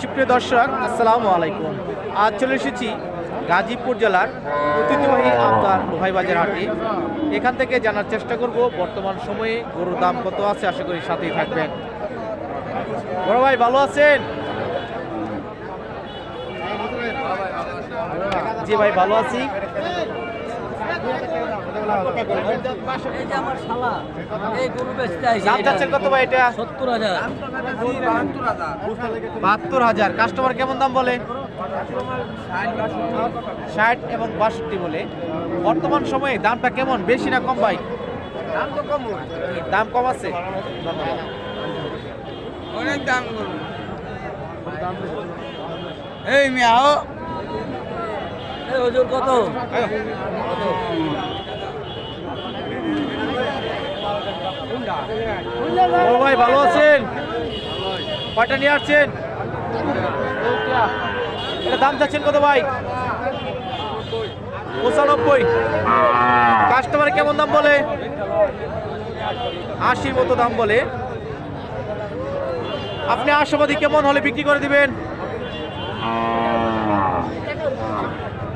সুপ্রিয় দর্শক, আসসালামু আলাইকুম। আজ চলে এসেছি গাজীপুর জেলার ঐতিহ্যবাহী আপনার লোহাই বাজার হাটে। এখান থেকে জানার চেষ্টা করব, বর্তমান সময়ে গরুর দাম কত আছে, আশা করি সাথেই থাকবেন। বড় ভাই, ভালো আছেন? জি ভাই, ভালো আছি। এই যে আমার শালা এই গরু বেচতে আইছে দাম চাচ্ছেন কত ভাই এটা? কাস্টমার কেমন দাম বলে? ষাট এবং বাষট্টি বলে। বর্তমান সময়ে দামটা কেমন? বেশি না কম ভাই? দাম তো কম দাম কম আছে। অনেক দাম এই মিয়াও কত? ও ভাই, ভালো আছেন? কয়টা নিয়ে আসছেন? এটা দাম চাচ্ছেন কত ভাই? পঁচানব্বই। কাস্টমার কেমন দাম বলে? আশির মতো দাম বলে। আপনি আশাবাদী কেমন হলে বিক্রি করে দিবেন?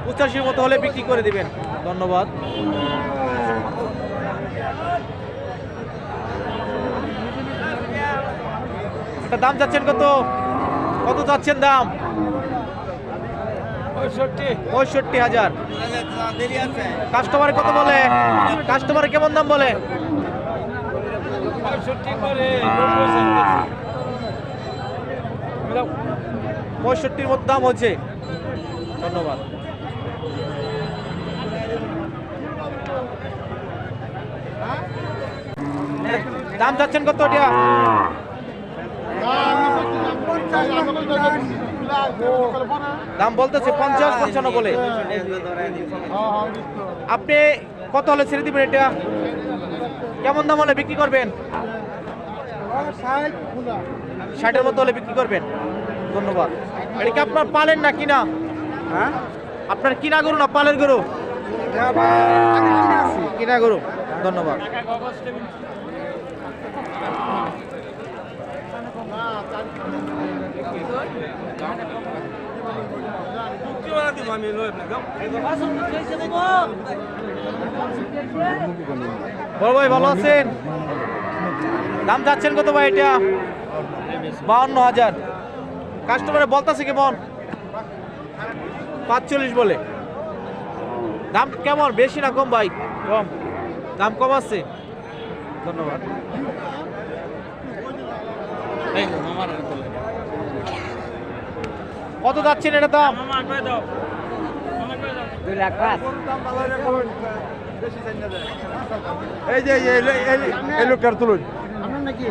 পঁচাশির মতো হলে বিক্রি করে দিবেন। ধন্যবাদ। এটা দাম চাচ্ছেন কত? কত চাচ্ছেন দাম? পঁয়ষট্টি। হাজার। কাস্টমার কত বলে? কাস্টমার কেমন দাম বলে? পঁয়ষট্টির মতো দাম হচ্ছে। ধন্যবাদ। দাম চাচ্ছেন কত এটা দাম বলতেছে পঞ্চাশ পঞ্চান্ন বলে আপনি কত হলে ছেড়ে দিবেন এটা? কেমন দাম হলে বিক্রি করবেন? ষাটের মতো হলে বিক্রি করবেন। ধন্যবাদ। এটা কি আপনার পালেন না কিনা? হ্যাঁ? আপনার কিনা গরু না পালের গরু? কিনা গরু। ধন্যবাদ। বড় ভাই, ভালো আছেন? দাম যাচ্ছেন কত ভাই এটা? বাউন্ন হাজার। কাস্টমারে বলতেছে কেমন পাঁচচল্লিশ বলে। দাম কেমন? বেশি না কম ভাই? কম। দাম কম আছে? ধন্যবাদ। কত যাচ্ছেন এটা দাম? দুই লাখ পাঁচ। এই যে এই- লোকটার তুলুন। আপনার নাকি?